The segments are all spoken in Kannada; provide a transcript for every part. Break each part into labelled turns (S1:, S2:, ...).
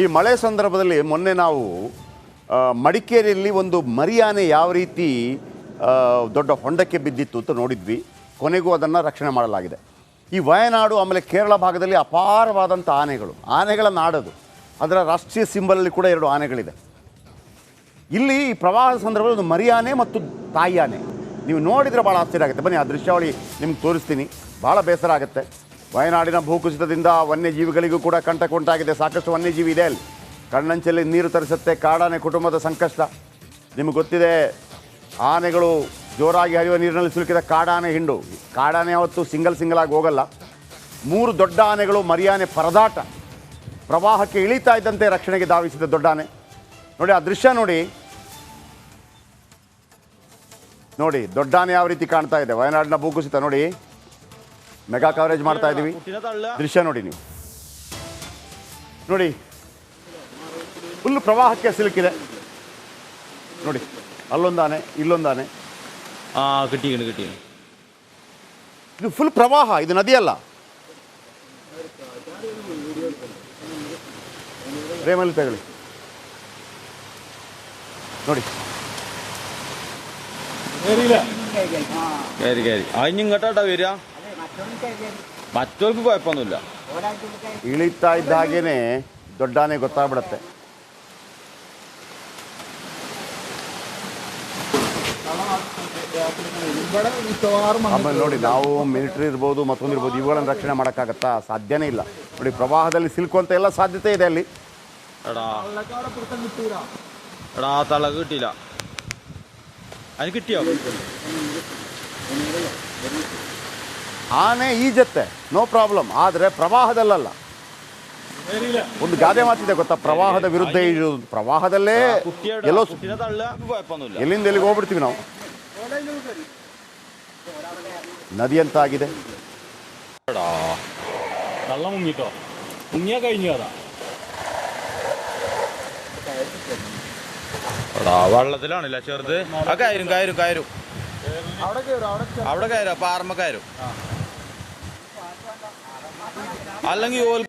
S1: ಈ ಮಳೆ ಸಂದರ್ಭದಲ್ಲಿ ಮೊನ್ನೆ ನಾವು ಮಡಿಕೇರಿಯಲ್ಲಿ ಒಂದು ಮರಿಯಾನೆ ಯಾವ ರೀತಿ ದೊಡ್ಡ ಹೊಂಡಕ್ಕೆ ಬಿದ್ದಿತ್ತು ಅಂತ ನೋಡಿದ್ವಿ. ಕೊನೆಗೂ ಅದನ್ನು ರಕ್ಷಣೆ ಮಾಡಲಾಗಿದೆ. ಈ ವಯನಾಡು, ಆಮೇಲೆ ಕೇರಳ ಭಾಗದಲ್ಲಿ ಅಪಾರವಾದಂಥ ಆನೆಗಳು, ಆನೆಗಳ ನಾಡದು. ಅದರ ರಾಷ್ಟ್ರೀಯ ಸಿಂಬಲಲ್ಲಿ ಕೂಡ ಎರಡು ಆನೆಗಳಿದೆ. ಇಲ್ಲಿ ಈ ಪ್ರವಾಹದ ಸಂದರ್ಭದಲ್ಲಿ ಒಂದು ಮರಿಯಾನೆ ಮತ್ತು ತಾಯಿ ಆನೆ ನೀವು ನೋಡಿದರೆ ಭಾಳ ಆಶ್ಚರ್ಯ ಆಗುತ್ತೆ. ಬನ್ನಿ, ಆ ದೃಶ್ಯಾವಳಿ ನಿಮ್ಗೆ ತೋರಿಸ್ತೀನಿ. ಭಾಳ ಬೇಸರ ಆಗುತ್ತೆ. ವಯನಾಡಿನ ಭೂಕುಸಿತದಿಂದ ವನ್ಯಜೀವಿಗಳಿಗೂ ಕೂಡ ಕಂಟಕ ಉಂಟಾಗಿದೆ. ಸಾಕಷ್ಟು ವನ್ಯಜೀವಿ ಇದೆ ಅಲ್ಲಿ. ಕಣ್ಣಂಚಲ್ಲಿ ನೀರು ತರಿಸುತ್ತೆ, ಕಾಡಾನೆ ಕುಟುಂಬದ ಸಂಕಷ್ಟ. ನಿಮಗೆ ಗೊತ್ತಿದೆ, ಆನೆಗಳು ಜೋರಾಗಿ ಹರಿಯುವ ನೀರಿನಲ್ಲಿ ಸಿಲುಕಿದ ಕಾಡಾನೆ ಹಿಂಡು. ಕಾಡಾನೆ ಯಾವತ್ತು ಸಿಂಗಲ್ ಸಿಂಗಲ್ ಆಗಿ ಹೋಗಲ್ಲ. ಮೂರು ದೊಡ್ಡ ಆನೆಗಳು ಮರಿಯಾನೆ ಪರದಾಟ. ಪ್ರವಾಹಕ್ಕೆ ಇಳಿತಾ ಇದ್ದಂತೆ ರಕ್ಷಣೆಗೆ ಧಾವಿಸಿದ ದೊಡ್ಡ ಆನೆ. ನೋಡಿ, ಆ ದೃಶ್ಯ ನೋಡಿ. ನೋಡಿ, ದೊಡ್ಡ ಆನೆ ಯಾವ ರೀತಿ ಕಾಣ್ತಾ ಇದೆ. ವಯನಾಡಿನ ಭೂಕುಸಿತ ನೋಡಿ. ಮೆಗಾ ಕವರೇಜ್ ಮಾಡ್ತಾ ಇದ್ದೀವಿ ದೃಶ್ಯ ನೋಡಿ ನೀವು. ನೋಡಿ ಫುಲ್ ಪ್ರವಾಹಕ್ಕೆ ಸಿಲುಕಿದೆ. ನೋಡಿ ಅಲ್ಲೊಂದಾನೆ ಇಲ್ಲೊಂದಾನೆ.
S2: ಗಟ್ಟಿ ಗಟ್ಟಿ
S1: ಇದು ಫುಲ್ ಪ್ರವಾಹ ಇದು ನದಿಯಲ್ಲ. ರೇಮಲ್ಲಿ ತಗೊಳ್ಳಿ. ನೋಡಿ.
S2: ಗ್ಯಾರಿ ಗೇರಿ. ಆ ಇಂಜಿನ್ ಏರಿಯಾ മറ്റവർക്ക് കുഴപ്പമൊന്നുമില്ല
S1: ಇಳಿತಾ ಇದ್ದ ಹಾಗೇನೆ ದೊಡ್ಡ ಆನೆ ಗೊತ್ತಾಗ್ಬಿಡತ್ತೆ ಆಮೇಲೆ ನೋಡಿ ನಾವು ಮಿಲಿಟರಿ ಇರ್ಬೋದು ಮತ್ತೊಂದು ಇರ್ಬೋದು ಇವುಗಳನ್ನು ರಕ್ಷಣೆ ಮಾಡೋಕ್ಕಾಗತ್ತಾ ಸಾಧ್ಯನೇ ಇಲ್ಲ ನೋಡಿ ಪ್ರವಾಹದಲ್ಲಿ ಸಿಲ್ಕುವಂತ ಎಲ್ಲ ಸಾಧ್ಯತೆ ಇದೆ ಅಲ್ಲಿ
S2: എടാ എടാ തള കിട്ടിയില്ല അതിന് കിട്ടിയോ
S1: ಆನೆ ಈಜತ್ತೆ ನೋ ಪ್ರಾಬ್ಲಮ್ ಆದರೆ ಪ್ರವಾಹದಲ್ಲಲ್ಲ ಒಂದು ಗಾದೆ ಮಾತಿದೆ ಗೊತ್ತಾ ಪ್ರವಾಹದ ವಿರುದ್ಧ ಈಜುವುದು ಪ್ರವಾಹದಲ್ಲೇ
S2: കുട്ടിയുടെ
S1: ಎಲ್ಲೋ
S2: കുട്ടീനെ തള്ള കുഴപ്പമൊന്നുമില്ല
S1: ಎಲ್ಲಿಂದ ಎಲ್ಲಿಗೆ ಹೋಗ್ಬಿಡ್ತೀವಿ ನಾವು ನದಿ ಅಂತ ಆಗಿದೆ
S2: എടാ
S3: വെള്ളം മുങ്ങിട്ടോ മുങ്ങിയാ കഴിഞ്ഞു അതാ
S2: എടാ വെള്ളത്തിലാണല്ലേ ചെറുത് ആ കയറും കയറും കയറും അവിടെ കയറും പാറമ്മ കയറും Alang you all.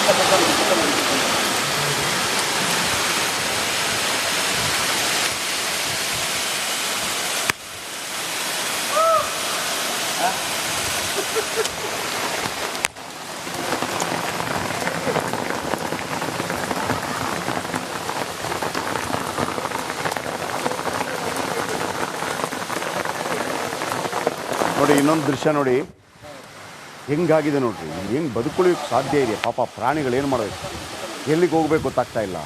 S2: Okay.
S1: ನೋಡಿ, ಇನ್ನೊಂದು ದೃಶ್ಯ ನೋಡಿ. ಹೆಂಗಾಗಿದೆ ನೋಡ್ರಿ ಹೆಂಗೆ ಬದುಕೊಳ್ಳಿಕ್ಕೆ ಸಾಧ್ಯ ಇದೆ? ಪಾಪ ಪ್ರಾಣಿಗಳು ಏನು ಮಾಡಬೇಕು ಎಲ್ಲಿಗೆ ಹೋಗ್ಬೇಕು ಗೊತ್ತಾಗ್ತಾ ಇಲ್ಲ.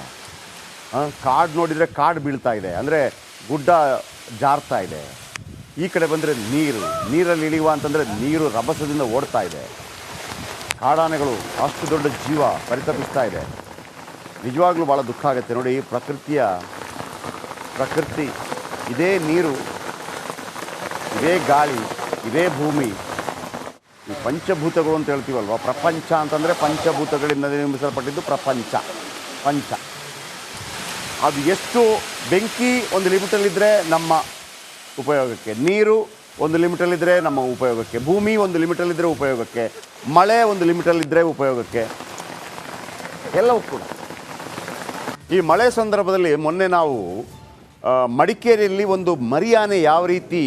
S1: ಕಾಡು ನೋಡಿದರೆ ಕಾಡು ಬೀಳ್ತಾ ಇದೆ. ಅಂದರೆ ಗುಡ್ಡ ಜಾರ್ತಾ ಇದೆ. ಈ ಕಡೆ ಬಂದರೆ ನೀರು. ನೀರಲ್ಲಿ ಇಳಿಯುವ ಅಂತಂದರೆ ನೀರು ರಭಸದಿಂದ ಓಡ್ತಾ ಇದೆ. ಕಾಡಾನೆಗಳು ಅಷ್ಟು ದೊಡ್ಡ ಜೀವ ಪರಿತಪಿಸ್ತಾ ಇದೆ. ನಿಜವಾಗ್ಲೂ ಭಾಳ ದುಃಖ ಆಗುತ್ತೆ ನೋಡಿ, ಪ್ರಕೃತಿಯ, ಪ್ರಕೃತಿ, ಇದೇ ನೀರು, ಇದೇ ಗಾಳಿ ಇದೇ ಭೂಮಿ. ಈ ಪಂಚಭೂತಗಳು ಅಂತ ಹೇಳ್ತೀವಲ್ವ? ಪ್ರಪಂಚ ಅಂತಂದರೆ ಪಂಚಭೂತಗಳಿಂದ ನಿರ್ಮಿಸಲ್ಪಟ್ಟಿದ್ದು ಪ್ರಪಂಚ. ಪಂಚ. ಅದು ಎಷ್ಟು ಬೆಂಕಿ ಒಂದು ಲಿಮಿಟಲ್ಲಿದ್ದರೆ ನಮ್ಮ ಉಪಯೋಗಕ್ಕೆ. ನೀರು ಒಂದು ಲಿಮಿಟಲ್ಲಿದ್ದರೆ ನಮ್ಮ ಉಪಯೋಗಕ್ಕೆ. ಭೂಮಿ ಒಂದು ಲಿಮಿಟಲ್ಲಿದ್ದರೆ ಉಪಯೋಗಕ್ಕೆ. ಮಳೆ ಒಂದು ಲಿಮಿಟಲ್ಲಿದ್ದರೆ ಉಪಯೋಗಕ್ಕೆ. ಎಲ್ಲವೂ ಕೂಡ ಈ ಮಳೆ ಸಂದರ್ಭದಲ್ಲಿ ಮೊನ್ನೆ ನಾವು ಮಡಿಕೇರಿಯಲ್ಲಿ ಒಂದು ಮರಿಯಾನೆ ಯಾವ ರೀತಿ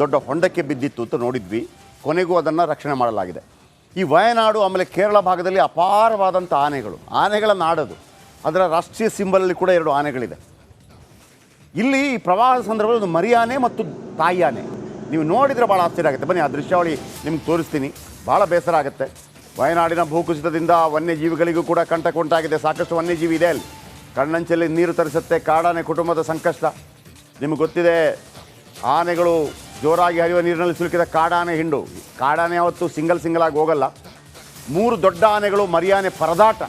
S1: ದೊಡ್ಡ ಹೊಂಡಕ್ಕೆ ಬಿದ್ದಿತ್ತು ಅಂತ ನೋಡಿದ್ವಿ. ಕೊನೆಗೂ ಅದನ್ನು ರಕ್ಷಣೆ ಮಾಡಲಾಗಿದೆ. ಈ ವಯನಾಡು ಆಮೇಲೆ ಕೇರಳ ಭಾಗದಲ್ಲಿ ಅಪಾರವಾದಂಥ ಆನೆಗಳು, ಆನೆಗಳ ನಾಡದು. ಅದರ ರಾಷ್ಟ್ರೀಯ ಸಿಂಬಲಲ್ಲಿ ಕೂಡ ಎರಡು ಆನೆಗಳಿದೆ. ಇಲ್ಲಿ ಈ ಪ್ರವಾಹದ ಸಂದರ್ಭದಲ್ಲಿ ಒಂದು ಮರಿಯಾನೆ ಮತ್ತು ತಾಯಿ ಆನೆ. ನೀವು ನೋಡಿದರೆ ಭಾಳ ಆಶ್ಚರ್ಯ ಆಗುತ್ತೆ. ಬನ್ನಿ, ಆ ದೃಶ್ಯಾವಳಿ ನಿಮ್ಗೆ ತೋರಿಸ್ತೀನಿ. ಭಾಳ ಬೇಸರ ಆಗುತ್ತೆ. ವಯನಾಡಿನ ಭೂಕುಸಿತದಿಂದ ವನ್ಯಜೀವಿಗಳಿಗೂ ಕೂಡ ಕಂಟಕ ಉಂಟಾಗಿದೆ ಸಾಕಷ್ಟು ವನ್ಯಜೀವಿ ಇದೆ ಅಲ್ಲಿ. ಕಣ್ಣಂಚಲ್ಲಿ ನೀರು ತರಿಸುತ್ತೆ, ಕಾಡಾನೆ ಕುಟುಂಬದ ಸಂಕಷ್ಟ. ನಿಮಗೆ ಗೊತ್ತಿದೆ ಆನೆಗಳು ಜೋರಾಗಿ ಹರಿಯುವ ನೀರಿನಲ್ಲಿ ಸಿಲುಕಿದ ಕಾಡಾನೆ ಹಿಂಡು. ಕಾಡಾನೆ ಯಾವತ್ತು ಸಿಂಗಲ್ ಸಿಂಗಲ್ ಆಗಿ ಹೋಗಲ್ಲ. ಮೂರು ದೊಡ್ಡ ಆನೆಗಳು ಮರಿಯಾನೆ ಪರದಾಟ,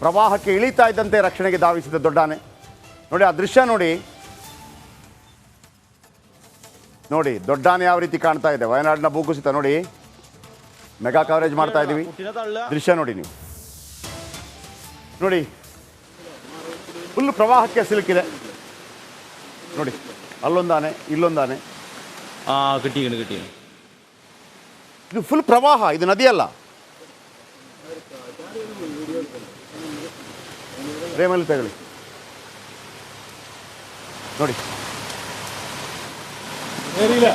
S1: ಪ್ರವಾಹಕ್ಕೆ ಇಳಿತಾ ಇದ್ದಂತೆ ರಕ್ಷಣೆಗೆ ಧಾವಿಸಿದ ದೊಡ್ಡ ಆನೆ. ನೋಡಿ, ಆ ದೃಶ್ಯ ನೋಡಿ. ನೋಡಿ, ದೊಡ್ಡ ಆನೆ ಯಾವ ರೀತಿ ಕಾಣ್ತಾ ಇದೆ. ವಯನಾಡಿನ ಭೂಕುಸಿತ ನೋಡಿ. ಮೆಗಾ ಕವರೇಜ್ ಮಾಡ್ತಾ ಇದ್ದೀವಿ. ದೃಶ್ಯ ನೋಡಿ ನೀವು. ನೋಡಿ, ಫುಲ್ ಪ್ರವಾಹಕ್ಕೆ ಸಿಲುಕಿದೆ. ನೋಡಿ. ಅಲ್ಲೊಂದಾನೆ ಇಲ್ಲೊಂದಾನೆ
S2: ആ കിട്ടിയാണ് കിട്ടിയാണ്
S1: ಇದು ಫುಲ್ ಪ್ರವಾಹ ಇದು ನದಿಯಲ್ಲ ರೇಮಲ್ಲಿ ತಗೊಳ್ಳಿ ನೋಡಿ
S3: കയറിയില്ല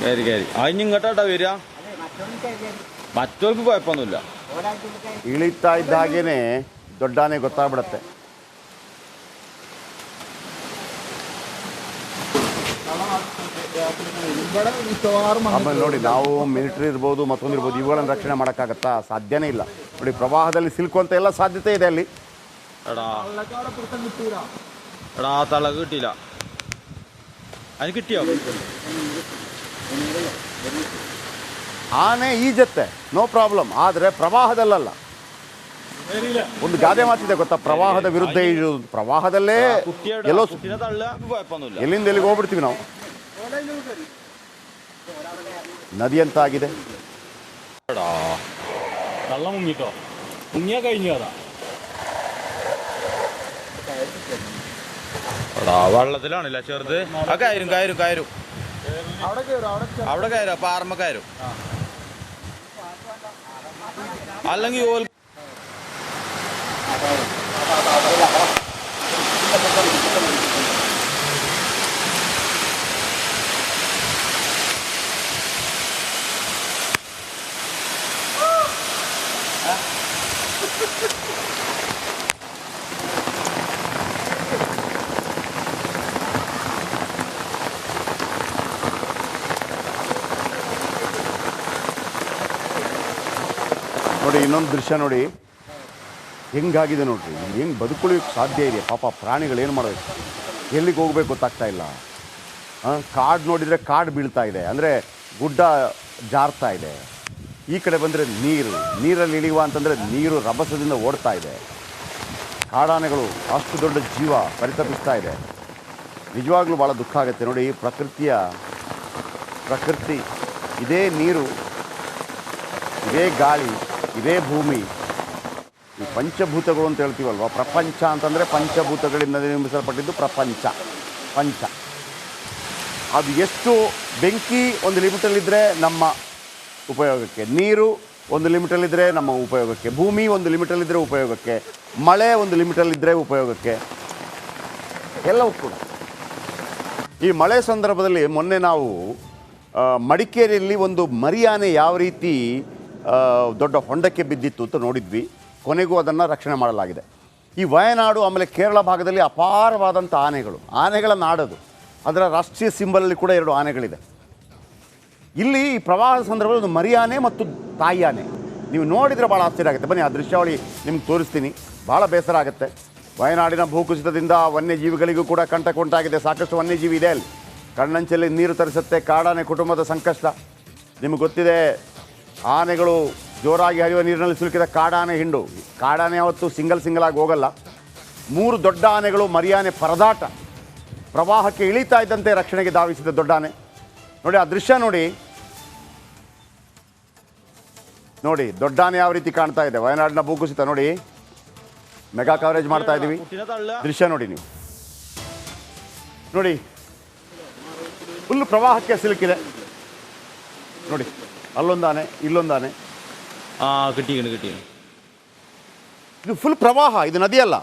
S2: കയറി കയറി അതിന് ഇങ്ങോട്ടാ വരിക മറ്റവർക്ക് കുഴപ്പമൊന്നുമില്ല
S1: ಇಳಿತಾ ಇದ್ದ ಹಾಗೇನೆ ದೊಡ್ಡಾನೆ ಗೊತ್ತಾಗ್ಬಿಡತ್ತೆ ಆಮೇಲೆ ನೋಡಿ ನಾವು ಮಿಲಿಟರಿ ಇರ್ಬೋದು ಮತ್ತೊಂದು ಇರ್ಬೋದು ಇವುಗಳನ್ನು ರಕ್ಷಣೆ ಮಾಡೋಕ್ಕಾಗತ್ತಾ ಸಾಧ್ಯನೇ ಇಲ್ಲ ನೋಡಿ ಪ್ರವಾಹದಲ್ಲಿ ಸಿಲ್ಕುವಂತ ಎಲ್ಲ ಸಾಧ್ಯತೆ ಇದೆ ಅಲ್ಲಿ
S2: എടാ
S4: വെള്ളക്കാരെ പിടുത്തം കിട്ടൂല
S2: എടാ ആ തള കിട്ടിയില്ല അതിന് കിട്ടിയോ
S1: ಆನೆ ಈಜತ್ತೆ ನೋ ಪ್ರಾಬ್ಲಮ್ ಆದರೆ ಪ್ರವಾಹದಲ್ಲಲ್ಲ
S3: കയറിയില്ല
S1: ಒಂದು ಗಾದೆ ಮಾತಿದೆ ಗೊತ್ತಾ ಪ್ರವಾಹದ ವಿರುದ್ಧ ಈಜುವುದು ಪ್ರವಾಹದಲ್ಲೇ
S2: കുട്ടിയുടെ
S1: ಎಲ್ಲೋ
S2: കുട്ടീനെ തള്ളുക കുഴപ്പമൊന്നുമില്ല
S1: ಎಲ್ಲಿಂದ ಎಲ್ಲಿಗೆ ಹೋಗ್ಬಿಡ್ತೀವಿ ನಾವು നദി
S2: എന്താകിത്
S3: വെള്ളം മുങ്ങിട്ടോ? മുങ്ങിയാ കഴിഞ്ഞതാ അതാ
S2: വെള്ളത്തിലാണല്ലേ ചെറുത്? ആ കയറും കയറും കയറും.
S4: അവിടെ കയറും
S2: പാറമ്മ കയറും. അല്ലെങ്കിൽ ഓൽ
S1: ನೋಡಿ, ಇನ್ನೊಂದು ದೃಶ್ಯ ನೋಡಿ. ಹೆಂಗಾಗಿದೆ ನೋಡ್ರಿ ಹೆಂಗೆ ಬದುಕೊಳ್ಳೋಕ್ಕೆ ಸಾಧ್ಯ ಇದೆ? ಪಾಪ ಪ್ರಾಣಿಗಳು ಏನು ಮಾಡಬೇಕು ಎಲ್ಲಿಗೆ ಹೋಗ್ಬೇಕು ಗೊತ್ತಾಗ್ತಾ ಇಲ್ಲ. ಹಾಂ ಕಾಡು ನೋಡಿದರೆ ಕಾಡು ಬೀಳ್ತಾ ಇದೆ. ಅಂದರೆ ಗುಡ್ಡ ಜಾರ್ತಾ ಇದೆ. ಈ ಕಡೆ ಬಂದರೆ ನೀರು. ನೀರಲ್ಲಿ ಇಳಿಯುವ ಅಂತಂದರೆ ನೀರು ರಭಸದಿಂದ ಓಡ್ತಾ ಇದೆ. ಕಾಡಾನೆಗಳು ಅಷ್ಟು ದೊಡ್ಡ ಜೀವ ಪರಿತಪಿಸ್ತಾ ಇದೆ. ನಿಜವಾಗ್ಲೂ ಭಾಳ ದುಃಖ ಆಗುತ್ತೆ ನೋಡಿ, ಪ್ರಕೃತಿಯ, ಪ್ರಕೃತಿ. ಇದೇ ನೀರು, ಇದೇ ಗಾಳಿ. ಇದೇ ಭೂಮಿ. ಈ ಪಂಚಭೂತಗಳು ಅಂತ ಹೇಳ್ತೀವಲ್ವ? ಪ್ರಪಂಚ ಅಂತಂದರೆ ಪಂಚಭೂತಗಳಿಂದ ನಿರ್ಮಿಸಲ್ಪಟ್ಟಿದ್ದು ಪ್ರಪಂಚ. ಪಂಚ. ಅದು ಎಷ್ಟು ಬೆಂಕಿ ಒಂದು ಲಿಮಿಟಲ್ಲಿದ್ದರೆ ನಮ್ಮ ಉಪಯೋಗಕ್ಕೆ. ನೀರು ಒಂದು ಲಿಮಿಟಲ್ಲಿದ್ದರೆ ನಮ್ಮ ಉಪಯೋಗಕ್ಕೆ. ಭೂಮಿ ಒಂದು ಲಿಮಿಟಲ್ಲಿದ್ದರೆ ಉಪಯೋಗಕ್ಕೆ. ಮಳೆ ಒಂದು ಲಿಮಿಟಲ್ಲಿದ್ದರೆ ಉಪಯೋಗಕ್ಕೆ. ಎಲ್ಲವೂ ಕೂಡ. ಈ ಮಳೆ ಸಂದರ್ಭದಲ್ಲಿ ಮೊನ್ನೆ ನಾವು ಮಡಿಕೇರಿಯಲ್ಲಿ ಒಂದು ಮರಿಯಾನೆ ಯಾವ ರೀತಿ ದೊಡ್ಡ ಹೊಂಡಕ್ಕೆ ಬಿದ್ದಿತ್ತು ಅಂತ ನೋಡಿದ್ವಿ. ಕೊನೆಗೂ ಅದನ್ನು ರಕ್ಷಣೆ ಮಾಡಲಾಗಿದೆ. ಈ ವಯನಾಡು ಆಮೇಲೆ ಕೇರಳ ಭಾಗದಲ್ಲಿ ಅಪಾರವಾದಂಥ ಆನೆಗಳು, ಆನೆಗಳ ನಾಡದು. ಅದರ ರಾಷ್ಟ್ರೀಯ ಸಿಂಬಲಲ್ಲಿ ಕೂಡ ಎರಡು ಆನೆಗಳಿದೆ. ಇಲ್ಲಿ ಪ್ರವಾಹದ ಸಂದರ್ಭದಲ್ಲಿ ಒಂದು ಮರಿಯಾನೆ ಮತ್ತು ತಾಯಿ ಆನೆ. ನೀವು ನೋಡಿದರೆ ಭಾಳ ಆಶ್ಚರ್ಯ ಆಗುತ್ತೆ. ಬನ್ನಿ, ಆ ದೃಶ್ಯಾವಳಿ ನಿಮ್ಗೆ ತೋರಿಸ್ತೀನಿ. ಭಾಳ ಬೇಸರ ಆಗುತ್ತೆ. ವಯನಾಡಿನ ಭೂಕುಸಿತದಿಂದ ವನ್ಯಜೀವಿಗಳಿಗೂ ಕೂಡ ಕಂಟಕ ಉಂಟಾಗಿದೆ. ಸಾಕಷ್ಟು ವನ್ಯಜೀವಿ ಇದೆ ಅಲ್ಲಿ. ಕಣ್ಣಂಚಲ್ಲಿ ನೀರು ತರಿಸುತ್ತೆ, ಕಾಡಾನೆ ಕುಟುಂಬದ ಸಂಕಷ್ಟ. ನಿಮಗೆ ಗೊತ್ತಿದೆ ಆನೆಗಳು ಜೋರಾಗಿ ಹರಿಯುವ ನೀರಿನಲ್ಲಿ ಸಿಲುಕಿದ ಕಾಡಾನೆ ಹಿಂಡು. ಕಾಡಾನೆ ಅವತ್ತು ಸಿಂಗಲ್ ಸಿಂಗಲ್ ಆಗಿ ಹೋಗಲ್ಲ. ಮೂರು ದೊಡ್ಡ ಆನೆಗಳು ಮರಿಯಾನೆ ಪರದಾಟ ಪ್ರವಾಹಕ್ಕೆ ಇಳಿತಾ ಇದ್ದಂತೆ ರಕ್ಷಣೆಗೆ ಧಾವಿಸಿದ ದೊಡ್ಡ ಆನೆ. ನೋಡಿ ಆ ದೃಶ್ಯ ನೋಡಿ. ನೋಡಿ ದೊಡ್ಡ ಆನೆ ಯಾವ ರೀತಿ ಕಾಣ್ತಾ ಇದೆ. ವಯನಾಡಿನ ಭೂಕುಸಿತ ನೋಡಿ. ಮೆಗಾ ಕವರೇಜ್ ಮಾಡ್ತಾ ಇದ್ದೀವಿ ದೃಶ್ಯ ನೋಡಿ ನೀವು. ನೋಡಿ ಫುಲ್ ಪ್ರವಾಹಕ್ಕೆ ಸಿಲುಕಿದೆ. ನೋಡಿ ಅಲ್ಲೊಂದಾನೆ ಇಲ್ಲೊಂದಾನೆ. ಆ
S2: ಗಟ್ಟಿ ಗಣ ಗಟ್ಟಿ
S1: ಇದು ಫುಲ್ ಪ್ರವಾಹ ಇದು ನದಿ ಅಳ